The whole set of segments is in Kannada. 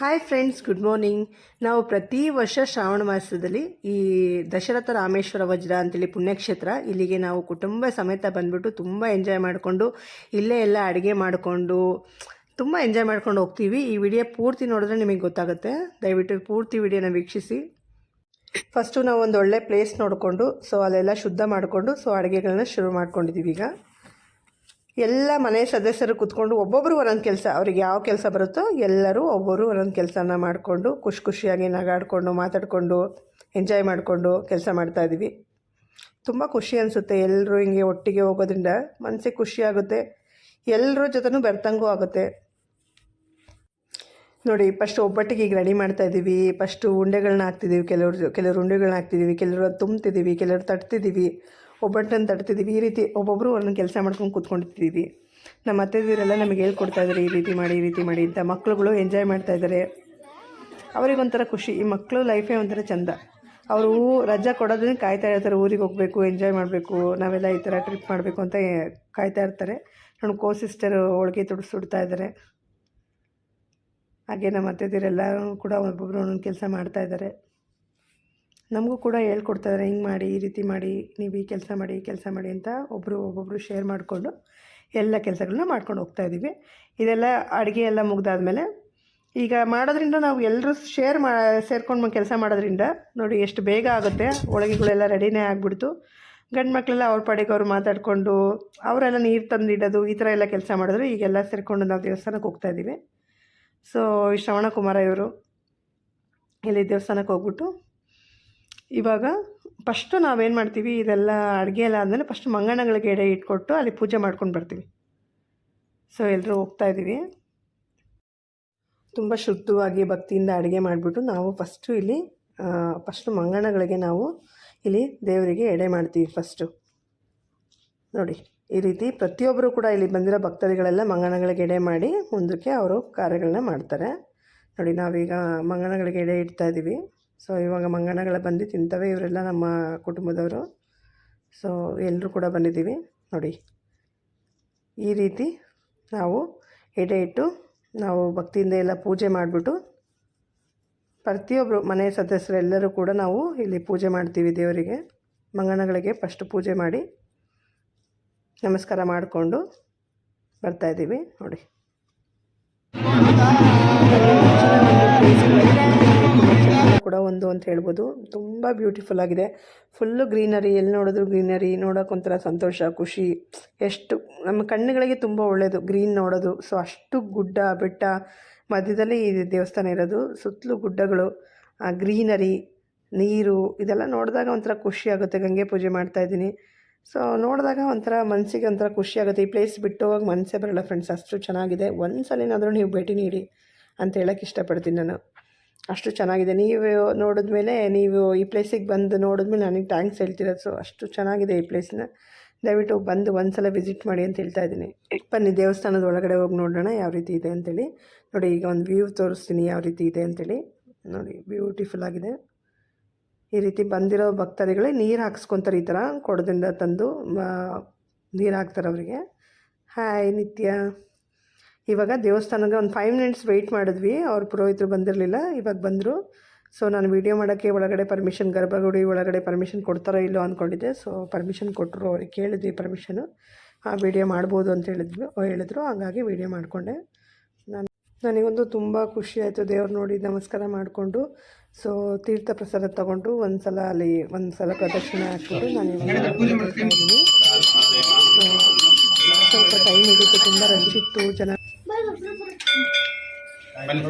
ಹಾಯ್ ಫ್ರೆಂಡ್ಸ್ ಗುಡ್ ಮಾರ್ನಿಂಗ್ ನಾವು ಪ್ರತಿ ವರ್ಷ ಶ್ರಾವಣ ಮಾಸದಲ್ಲಿ ಈ ದಶರಥ ರಾಮೇಶ್ವರ ವಜ್ರ ಅಂತೇಳಿ ಪುಣ್ಯಕ್ಷೇತ್ರ, ಇಲ್ಲಿಗೆ ನಾವು ಕುಟುಂಬ ಸಮೇತ ಬಂದ್ಬಿಟ್ಟು ತುಂಬ ಎಂಜಾಯ್ ಮಾಡಿಕೊಂಡು, ಇಲ್ಲೇ ಎಲ್ಲ ಅಡುಗೆ ಮಾಡಿಕೊಂಡು, ತುಂಬ ಎಂಜಾಯ್ ಮಾಡ್ಕೊಂಡು ಹೋಗ್ತೀವಿ. ಈ ವಿಡಿಯೋ ಪೂರ್ತಿ ನೋಡಿದ್ರೆ ನಿಮಗೆ ಗೊತ್ತಾಗುತ್ತೆ. ದಯವಿಟ್ಟು ಪೂರ್ತಿ ವಿಡಿಯೋನ ವೀಕ್ಷಿಸಿ. ಫಸ್ಟು ನಾವು ಒಂದು ಒಳ್ಳೆ ಪ್ಲೇಸ್ ನೋಡಿಕೊಂಡು ಸೊ ಅಲ್ಲೆಲ್ಲ ಶುದ್ಧ ಮಾಡಿಕೊಂಡು ಸೊ ಅಡುಗೆಗಳನ್ನ ಶುರು ಮಾಡ್ಕೊಂಡಿದ್ದೀವಿ ಈಗ. ಎಲ್ಲ ಮನೆ ಸದಸ್ಯರು ಕೂತ್ಕೊಂಡು ಒಬ್ಬೊಬ್ಬರು ಒಂದೊಂದು ಕೆಲಸ, ಅವ್ರಿಗೆ ಯಾವ ಕೆಲಸ ಬರುತ್ತೋ ಎಲ್ಲರೂ ಒಬ್ಬರು ಒಂದೊಂದು ಕೆಲಸನ ಮಾಡಿಕೊಂಡು ಖುಷಿ ಖುಷಿಯಾಗಿ ನಗಾಡಿಕೊಂಡು, ಮಾತಾಡಿಕೊಂಡು ಎಂಜಾಯ್ ಮಾಡಿಕೊಂಡು ಕೆಲಸ ಮಾಡ್ತಾಯಿದ್ದೀವಿ ತುಂಬ ಖುಷಿ ಅನಿಸುತ್ತೆ ಎಲ್ಲರೂ ಹಿಂಗೆ ಒಟ್ಟಿಗೆ ಹೋಗೋದ್ರಿಂದ. ಮನಸ್ಸಿಗೆ ಖುಷಿಯಾಗುತ್ತೆ ಎಲ್ಲರ ಜೊತೆನೂ ಬೆರ್ತಂಗೂ ಆಗುತ್ತೆ. ನೋಡಿ ಫಸ್ಟ್ ಒಬ್ಬಟ್ಟಿಗೆ ಈಗ ರೆಡಿ ಮಾಡ್ತಾ ಇದ್ದೀವಿ. ಫಸ್ಟು ಉಂಡೆಗಳನ್ನ ಹಾಕ್ತಿದ್ದೀವಿ, ಕೆಲವರು ಕೆಲವರು ಉಂಡೆಗಳನ್ನ ಹಾಕ್ತಿದ್ದೀವಿ, ಕೆಲವರು ತುಂಬ್ತಿದ್ದೀವಿ, ಕೆಲವರು ತಟ್ತಿದ್ದೀವಿ. ಒಬ್ಬಟ್ಟನ್ನು ತಟ್ತಿದ್ದೀವಿ. ಈ ರೀತಿ ಒಬ್ಬೊಬ್ಬರು ಒಂದೊಂದು ಕೆಲಸ ಮಾಡ್ಕೊಂಡು ಕೂತ್ಕೊಂಡಿದ್ದೀವಿ. ನಮ್ಮ ಅತ್ತೆದಿರೆಲ್ಲ ನಮಗೆ ಹೇಳ್ಕೊಡ್ತಾ ಇದ್ದಾರೆ, ಈ ರೀತಿ ಮಾಡಿ, ಈ ರೀತಿ ಮಾಡಿ ಅಂತ. ಮಕ್ಳುಗಳು ಎಂಜಾಯ್ ಮಾಡ್ತಾ ಇದ್ದಾರೆ. ಅವರಿಗೊಂಥರ ಖುಷಿ. ಈ ಮಕ್ಕಳು ಲೈಫೇ ಒಂಥರ ಚಂದ. ಅವರು ರಜಾ ಕೊಡೋದನ್ನ ಕಾಯ್ತಾ ಇರ್ತಾರೆ, ಊರಿಗೆ ಹೋಗಬೇಕು ಎಂಜಾಯ್ ಮಾಡಬೇಕು, ನಾವೆಲ್ಲ ಈ ಥರ ಟ್ರಿಪ್ ಮಾಡಬೇಕು ಅಂತ ಕಾಯ್ತಾ ಇರ್ತಾರೆ. ನನ್ನ ಕೋ ಸಿಸ್ಟರ್ ಹೋಳಿಗೆ ತುಡಿಸ್ ಸುಡ್ತಾ ಇದ್ದಾರೆ. ಹಾಗೆ ನಮ್ಮ ಅತ್ತೆದಿರೆಲ್ಲರೂ ಕೂಡ ಒಬ್ಬೊಬ್ಬರು ಒಂದೊಂದು ಕೆಲಸ ಮಾಡ್ತಾ ಇದ್ದಾರೆ. ನಮಗೂ ಕೂಡ ಹೇಳ್ಕೊಡ್ತಾ ಇದ್ದಾರೆ ಹಿಂಗೆ ಮಾಡಿ, ಈ ರೀತಿ ಮಾಡಿ, ನೀವು ಈ ಕೆಲಸ ಮಾಡಿ, ಈ ಕೆಲಸ ಮಾಡಿ ಅಂತ ಒಬ್ಬರು ಒಬ್ಬೊಬ್ಬರು ಶೇರ್ ಮಾಡಿಕೊಂಡು ಎಲ್ಲ ಕೆಲಸಗಳನ್ನ ಮಾಡ್ಕೊಂಡು ಹೋಗ್ತಾ ಇದ್ದೀವಿ. ಇದೆಲ್ಲ ಅಡುಗೆ ಎಲ್ಲ ಮುಗ್ದಾದ್ಮೇಲೆ ಈಗ ಮಾಡೋದ್ರಿಂದ ನಾವು ಎಲ್ಲರೂ ಶೇರ್ ಮಾ, ಸೇರ್ಕೊಂಡು ಕೆಲಸ ಮಾಡೋದ್ರಿಂದ ನೋಡಿ ಎಷ್ಟು ಬೇಗ ಆಗುತ್ತೆ. ಹೋಳಿಗೆಗಳೆಲ್ಲ ರೆಡಿನೇ ಆಗಿಬಿಡ್ತು. ಗಂಡು ಮಕ್ಕಳೆಲ್ಲ ಅವ್ರ ಪಾಡಿಗೆ ಅವ್ರು ಮಾತಾಡಿಕೊಂಡು ಅವರೆಲ್ಲ ನೀರು ತಂದಿಡೋದು, ಈ ಥರ ಎಲ್ಲ ಕೆಲಸ ಮಾಡಿದ್ರು. ಈಗೆಲ್ಲ ಸೇರಿಕೊಂಡು ನಾವು ದೇವಸ್ಥಾನಕ್ಕೆ ಹೋಗ್ತಾ ಇದ್ದೀವಿ. ಸೊ ಶ್ರವಣಕುಮಾರ ಶ್ರವಣ ಕುಮಾರ ಇವರು ಇಲ್ಲಿ ದೇವಸ್ಥಾನಕ್ಕೆ ಹೋಗ್ಬಿಟ್ಟು ಇವಾಗ ಫಸ್ಟು ನಾವೇನು ಮಾಡ್ತೀವಿ? ಇದೆಲ್ಲ ಅಡುಗೆ ಎಲ್ಲ ಆದಮೇಲೆ ಫಸ್ಟ್ ಮಂಗಣಗಳಿಗೆ ಎಡೆ ಇಟ್ಕೊಟ್ಟು ಅಲ್ಲಿ ಪೂಜೆ ಮಾಡ್ಕೊಂಡು ಬರ್ತೀವಿ. ಸೊ ಎಲ್ಲರೂ ಹೋಗ್ತಾ ಇದ್ದೀವಿ. ತುಂಬ ಶುದ್ಧವಾಗಿ ಭಕ್ತಿಯಿಂದ ಅಡುಗೆ ಮಾಡಿಬಿಟ್ಟು ನಾವು ಫಸ್ಟು ಇಲ್ಲಿ ಫಸ್ಟು ಮಂಗಣಗಳಿಗೆ ನಾವು ಇಲ್ಲಿ ದೇವರಿಗೆ ಎಡೆ ಮಾಡ್ತೀವಿ ಫಸ್ಟು ನೋಡಿ, ಈ ರೀತಿ ಪ್ರತಿಯೊಬ್ಬರು ಕೂಡ ಇಲ್ಲಿ ಬಂದಿರೋ ಭಕ್ತಾದಿಗಳೆಲ್ಲ ಮಂಗಣಗಳಿಗೆ ಎಡೆ ಮಾಡಿ ಮುಂದಕ್ಕೆ ಅವರು ಕಾರ್ಯಗಳನ್ನ ಮಾಡ್ತಾರೆ. ನೋಡಿ, ನಾವೀಗ ಮಂಗಣಗಳಿಗೆ ಎಡೆ ಇಡ್ತಾ ಇದ್ದೀವಿ. ಸೊ ಇವಾಗ ಮಂಗನಗಳ ಬಂದು ತಿಂತವೆ, ಇವರೆಲ್ಲ ನಮ್ಮ ಕುಟುಂಬದವರು. ಸೊ ಎಲ್ಲರೂ ಕೂಡ ಬಂದಿದ್ದೀವಿ. ನೋಡಿ, ಈ ರೀತಿ ನಾವು ಎಡೆ ಇಟ್ಟು ನಾವು ಭಕ್ತಿಯಿಂದ ಎಲ್ಲ ಪೂಜೆ ಮಾಡಿಬಿಟ್ಟು ಪ್ರತಿಯೊಬ್ಬರು ಮನೆ ಸದಸ್ಯರೆಲ್ಲರೂ ಕೂಡ ನಾವು ಇಲ್ಲಿ ಪೂಜೆ ಮಾಡ್ತೀವಿ ದೇವರಿಗೆ. ಮಂಗನಗಳಿಗೆ ಫಸ್ಟ್ ಪೂಜೆ ಮಾಡಿ ನಮಸ್ಕಾರ ಮಾಡಿಕೊಂಡು ಬರ್ತಾಯಿದ್ದೀವಿ ನೋಡಿ. ಕೂಡ ಒಂದು ಅಂತ ಹೇಳ್ಬೋದು. ತುಂಬ ಬ್ಯೂಟಿಫುಲ್ ಆಗಿದೆ. ಫುಲ್ಲು ಗ್ರೀನರಿ ಎಲ್ಲಿ ನೋಡಿದ್ರು ಗ್ರೀನರಿ ನೋಡೋಕೆ ಒಂಥರ ಸಂತೋಷ, ಖುಷಿ. ಎಷ್ಟು, ನಮ್ಮ ಕಣ್ಣುಗಳಿಗೆ ತುಂಬ ಒಳ್ಳೆಯದು ಗ್ರೀನ್ ನೋಡೋದು. ಸೊ ಅಷ್ಟು ಗುಡ್ಡ, ಬೆಟ್ಟ, ಮಧ್ಯದಲ್ಲಿ ಈ ದೇವಸ್ಥಾನ ಇರೋದು. ಸುತ್ತಲೂ ಗುಡ್ಡಗಳು ಗ್ರೀನರಿ ನೀರು, ಇದೆಲ್ಲ ನೋಡಿದಾಗ ಒಂಥರ ಖುಷಿ ಆಗುತ್ತೆ. ಗಂಗೆ ಪೂಜೆ ಮಾಡ್ತಾಯಿದ್ದೀನಿ ಸೊ ನೋಡಿದಾಗ ಒಂಥರ ಮನಸ್ಸಿಗೆ ಒಂಥರ ಖುಷಿ ಆಗುತ್ತೆ. ಈ ಪ್ಲೇಸ್ ಬಿಟ್ಟು ಹೋಗಿ ಮನಸ್ಸೇ ಬರಲ್ಲ ಫ್ರೆಂಡ್ಸ್ ಅಷ್ಟು ಚೆನ್ನಾಗಿದೆ. ಒಂದು ಸಲಿನಾದರೂ ನೀವು ಭೇಟಿ ನೀಡಿ ಅಂತ ಹೇಳೋಕ್ಕೆ ಇಷ್ಟಪಡ್ತೀನಿ ನಾನು. ಅಷ್ಟು ಚೆನ್ನಾಗಿದೆ. ನೀವು ನೋಡಿದ್ಮೇಲೆ ನೀವು ಈ ಪ್ಲೇಸಿಗೆ ಬಂದು ನೋಡಿದ್ಮೇಲೆ ನನಗೆ ಥ್ಯಾಂಕ್ಸ್ ಹೇಳ್ತಿರೋದು ಸೊ ಅಷ್ಟು ಚೆನ್ನಾಗಿದೆ ಈ ಪ್ಲೇಸ್ನ ದಯವಿಟ್ಟು ಬಂದು ಒಂದು ಸಲ ವಿಸಿಟ್ ಮಾಡಿ ಅಂತ ಹೇಳ್ತಾ ಇದ್ದೀನಿ. ಬನ್ನಿ, ದೇವಸ್ಥಾನದ ಒಳಗಡೆ ಹೋಗಿ ನೋಡೋಣ ಯಾವ ರೀತಿ ಇದೆ ಅಂತೇಳಿ. ನೋಡಿ, ಈಗ ಒಂದು ವ್ಯೂ ತೋರಿಸ್ತೀನಿ ಯಾವ ರೀತಿ ಇದೆ ಅಂತೇಳಿ. ನೋಡಿ ಬ್ಯೂಟಿಫುಲ್ ಆಗಿದೆ. ಈ ರೀತಿ ಬಂದಿರೋ ಭಕ್ತಾದಿಗಳೇ ನೀರು ಹಾಕ್ಸ್ಕೊತಾರೆ ಈ ಥರ ಕೊಡದಿಂದ ತಂದು ನೀರು ಹಾಕ್ತಾರೆ ಅವರಿಗೆ. ಹಾಯ್ ನಿತ್ಯ. ಇವಾಗ ದೇವಸ್ಥಾನಕ್ಕೆ ಒಂದು ಫೈವ್ ಮಿನಿಟ್ಸ್ ವೆಯ್ಟ್ ಮಾಡಿದ್ವಿ. ಅವ್ರ ಪುರೋಹಿತರು ಬಂದಿರಲಿಲ್ಲ. ಇವಾಗ ಬಂದರು. ಸೊ ನಾನು ವೀಡಿಯೋ ಮಾಡೋಕ್ಕೆ ಒಳಗಡೆ ಪರ್ಮಿಷನ್ ಗರ್ಭಗುಡಿ ಒಳಗಡೆ ಪರ್ಮಿಷನ್ ಕೊಡ್ತಾರೋ ಇಲ್ಲೋ ಅಂದ್ಕೊಂಡಿದ್ದೆ ಸೊ ಪರ್ಮಿಷನ್ ಕೊಟ್ಟರು ಅವ್ರಿಗೆ. ಕೇಳಿದ್ವಿ ಪರ್ಮಿಷನು ಆ ವೀಡಿಯೋ ಮಾಡ್ಬೋದು ಅಂತ ಹೇಳಿದ್ವಿ. ಹೇಳಿದ್ರು. ಹಾಗಾಗಿ ವೀಡಿಯೋ ಮಾಡಿಕೊಂಡೆ. ನಾನು ನನಗೊಂದು ತುಂಬ ಖುಷಿ ಆಯಿತು. ದೇವ್ರು ನೋಡಿ ನಮಸ್ಕಾರ ಮಾಡಿಕೊಂಡು. ಸೊ ತೀರ್ಥ ಪ್ರಸಾದ ತಗೊಂಡು ಒಂದು ಸಲ ಅಲ್ಲಿ ಒಂದು ಸಲ ಪ್ರದಕ್ಷಿಣೆ ಹಾಕ್ಬಿಟ್ಟು ನಾನು ಸ್ವಲ್ಪ ಟೈಮ್ ಹಿಡಿತು. ತುಂಬ ರಶ್ ಇತ್ತು. ಜನ ಬನ್ನಿ.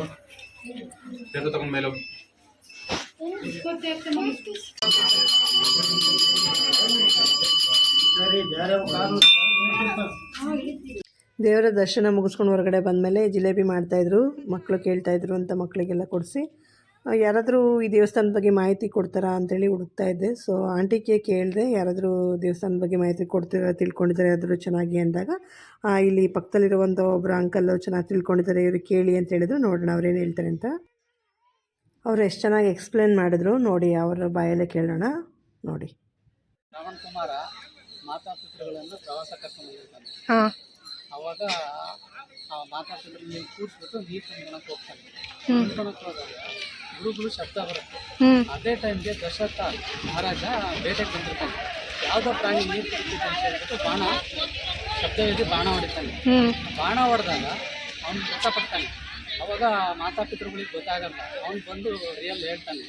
ಮೇಲೆ. ದೇವರ ದರ್ಶನ ಮುಗಿಸ್ಕೊಂಡು ಹೊರಗಡೆ ಬಂದಮೇಲೆ ಜಿಲೇಬಿ ಮಾಡ್ತಾಯಿದ್ರು ಮಕ್ಕಳು ಕೇಳ್ತಾಯಿದ್ರು ಅಂತ ಮಕ್ಕಳಿಗೆಲ್ಲ ಕೊಡಿಸಿ. ಯಾರಾದರೂ ಈ ದೇವಸ್ಥಾನದ ಬಗ್ಗೆ ಮಾಹಿತಿ ಕೊಡ್ತಾರಾ ಅಂತೇಳಿ ಹುಡುಕ್ತಾ ಇದ್ದೆ. ಸೊ ಆಂಟಿಗೆ ಕೇಳಿದೆ ಯಾರಾದರೂ ದೇವಸ್ಥಾನದ ಬಗ್ಗೆ ಮಾಹಿತಿ ಕೊಡ್ತೀರಾ ತಿಳ್ಕೊಂಡಿದ್ದಾರೆ ಯಾರಾದರೂ ಚೆನ್ನಾಗಿ ಅಂದಾಗ ಇಲ್ಲಿ ಪಕ್ಕದಲ್ಲಿರುವಂಥ ಒಬ್ಬರು ಅಂಕಲ್ಲು ಚೆನ್ನಾಗಿ ತಿಳ್ಕೊಂಡಿದ್ದಾರೆ ಇವರು ಕೇಳಿ ಅಂತ ಹೇಳಿದ್ರು. ನೋಡೋಣ ಅವ್ರೇನು ಹೇಳ್ತಾರೆ ಅಂತ. ಅವ್ರು ಎಷ್ಟು ಚೆನ್ನಾಗಿ ಎಕ್ಸ್ಪ್ಲೇನ್ ಮಾಡಿದ್ರು ನೋಡಿ ಅವರ ಬಾಯಲ್ಲೇ ಕೇಳೋಣ ನೋಡಿ. ಶ್ರವಣ್ ಕುಮಾರ ಮಾತಾಪಿತೃಗಳನ್ನು ಪ್ರವಾಸ ಕರ್ಕೊಂಡು ಹೋಗಿರ್ತಾನೆ ಹಾಂ. ಅವಾಗ ಆ ನೀರು ಹೋಗ್ತಾನೆ ಹೋದಾಗ ಗುರುಗಳು ಶಬ್ದ ಬರುತ್ತೆ ಅದೇ ಟೈಮ್ಗೆ ದಶರಥ ಮಹಾರಾಜ ಬೇಟೆಗೆ ಬಂದಿರ್ತಾನೆ. ಯಾವುದೋ ಪ್ರಾಣಿ ನೀರು ಕುಡಿತಿದೆ ಅಂತ ಹೇಳ್ಬಿಟ್ಟು ಬಾಣ ಶಬ್ದವೇದಿ ಬಾಣ ಹೊಡಿತಾನೆ. ಬಾಣ ಹೊಡೆದಾಗ ಅವ್ನು ಮೃತಪಡ್ತಾನೆ. ಅವಾಗ ಮಾತಾಪಿತೃಗಳಿಗೆ ಗೊತ್ತಾಗಲ್ಲ. ಅವನು ಬಂದು ರಿಯಲ್ ಹೇಳ್ತಾನೆ.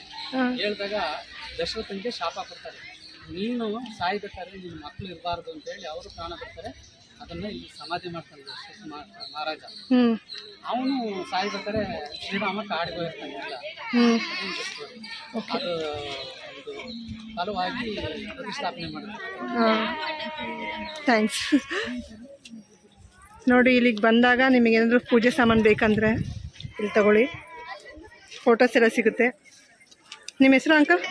ಹೇಳಿದಾಗ ದಶರಥನಿಗೆ ಶಾಪ ಕೊಡ್ತಾರೆ. ನೀನು ಸಾಯ್ಬೇಕಾದ್ರೆ ನಿನ್ನ ಮಕ್ಕಳು ಇರಬಾರ್ದು ಅಂತೇಳಿ ಅವರು ಪ್ರಾಣ ಬಿಡ್ತಾರೆ ಅದನ್ನ ಇಲ್ಲಿ ಸಮಾಧಿ ಮಾಡ್ತಾನೆ ಮಹಾರಾಜ. ಹ್ಞೂ ಅವನು ಸಾಯ್ಬೇಕಾದ್ರೆ ಶ್ರೀರಾಮ ಕಾಡಿಗೆ ಹೋಗಿರ್ತಾನೆ ಎಲ್ಲ. ಅದು ಒಂದು ಫಲವಾಗಿ ಪ್ರತಿಷ್ಠಾಪನೆ ಮಾಡ್ತಾರೆ ಹಾಂ. ಥ್ಯಾಂಕ್ಸ್ ನೋಡಿ ಇಲ್ಲಿಗೆ ಬಂದಾಗ ನಿಮಗೇನಾದರೂ ಪೂಜೆ ಸಾಮಾನು ಬೇಕಂದರೆ ಇಲ್ಲಿ ತಗೊಳ್ಳಿ. ಫೋಟೋಸ್ ಎಲ್ಲ ಸಿಗುತ್ತೆ. ನಿಮ್ಮ ಹೆಸರು ಅಂಕಲ್?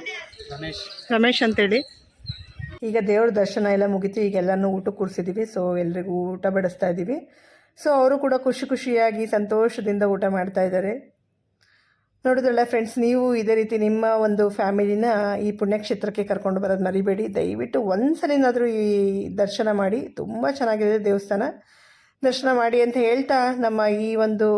ರಮೇಶ್. ರಮೇಶ್ ಅಂತೇಳಿ. ಈಗ ದೇವ್ರ ದರ್ಶನ ಎಲ್ಲ ಮುಗಿತು, ಈಗ ಎಲ್ಲನೂ ಊಟ ಕೂರಿಸಿದ್ದೀವಿ ಸೊ ಎಲ್ರಿಗೂ ಊಟ ಬಡಿಸ್ತಾ ಇದ್ದೀವಿ ಸೊ ಅವರು ಕೂಡ ಖುಷಿ ಖುಷಿಯಾಗಿ ಸಂತೋಷದಿಂದ ಊಟ ಮಾಡ್ತಾ ಇದ್ದಾರೆ ನೋಡಿದ್ರಲ್ಲ ಫ್ರೆಂಡ್ಸ್ ನೀವು ಇದೇ ರೀತಿ ನಿಮ್ಮ ಒಂದು ಫ್ಯಾಮಿಲಿನ ಈ ಪುಣ್ಯಕ್ಷೇತ್ರಕ್ಕೆ ಕರ್ಕೊಂಡು ಬರೋದು ಮರಿಬೇಡಿ. ದಯವಿಟ್ಟು ಒಂದ್ಸಲಿನಾದರೂ ಈ ದರ್ಶನ ಮಾಡಿ. ತುಂಬ ಚೆನ್ನಾಗಿದೆ ದೇವಸ್ಥಾನ. ದರ್ಶನ ಮಾಡಿ ಅಂತ ಹೇಳ್ತಾ ನಮ್ಮ ಈ ಒಂದು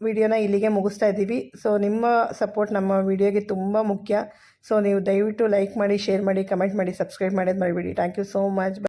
ವಿಡಿಯೋನ ಇಲ್ಲಿಗೆ ಮುಗಿಸ್ತಾ ಇದ್ದೀವಿ. ಸೊ ನಿಮ್ಮ ಸಪೋರ್ಟ್ ನಮ್ಮ ವಿಡಿಯೋಗೆ ತುಂಬ ಮುಖ್ಯ. ಸೊ ನೀವು ದಯವಿಟ್ಟು ಲೈಕ್ ಮಾಡಿ ಶೇರ್ ಮಾಡಿ ಕಮೆಂಟ್ ಮಾಡಿ ಸಬ್ಸ್ಕ್ರೈಬ್ ಮಾಡೋದು ಮಾಡಿಬಿಡಿ ಥ್ಯಾಂಕ್ ಯು ಸೋ ಮಚ್